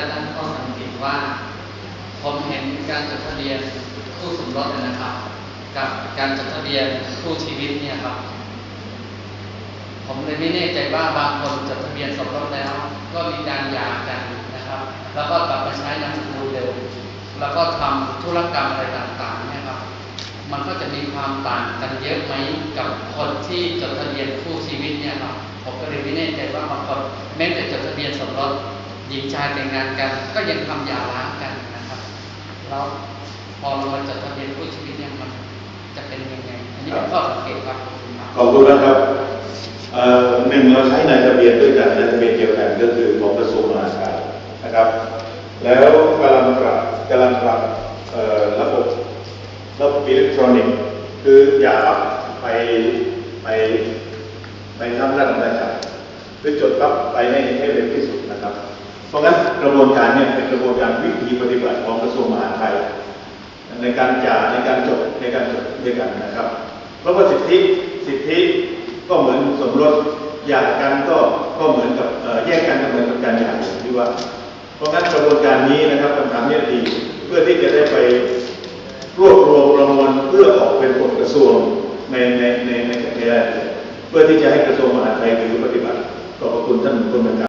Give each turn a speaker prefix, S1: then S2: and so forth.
S1: จะตั้งข้อสังเกตว่า ผมเห็นการจดทะเบียนคู่สมรสนะครับ กับการจดทะเบียนคู่ชีวิตเนี่ยครับ ผมเลยไม่แน่ใจว่าบางคนจดทะเบียนสมรสแล้ว ก็มีการหย่ากันนะครับ แล้วก็กลับมาใช้นามสกุลเดิมแล้วก็ทำธุรกรรมอะไรต่างๆเนี่ยครับ มันก็จะมีความต่างกันเยอะไหมกับคนที่จดทะเบียนคู่ชีวิตเนี่ยครับผมก็เลยไม่แน่ใจว่าบางคนแม้แต่จดทะเบียนสมรส หญิงชายแต่งงานกัน ก็ยังทำยาร้างกันนะครับแล้วพอเรามาจดทะเบียนคู่ชีวิตเนี่ยมันจะเป็นยังไง อันนี้เป็นข้อสังเกตครับขอบคุณครับ
S2: ขอบคุณนะครับหนึ่งเราใช้ในทะเบียนด้วยกันนทะเบียนเดียวกันก็คือของกระทรวงมหาดไทยนะครับ แล้วกำลังปรับกำลังปรับระบบระบบอิเล็กทรอนิกส์คืออย่าไปไปไปทำรัฐราชการหรือจดปั๊บไปให้ให้เร็วที่สุดนะครับ เพราะงั้นกระบวนการเนี่ยเป็นกระบวนการวิธีปฏิบัติของกระทรวงมหาดไทย ในการจ่ายในการจดในการจดด้วยกันนะครับ เพราะว่าสิทธิสิทธิก็เหมือนสมรสหย่ากันก็ก็เหมือนกับเอ่อแยกกันก็เหมือนกับการหย่าอย่งที่ว่า เพราะงั้นกระบวนการนี้นะครับคำถามเนี้ดีเพื่อที่จะได้ไปรวบรวมประมวลเพื่อออกเป็นกฎกระทรวงในในในในในเพื่อที่จะให้กระทรวงมหาดไทยถือปฏิบัติขอบพระคุณท่านผู้บริการ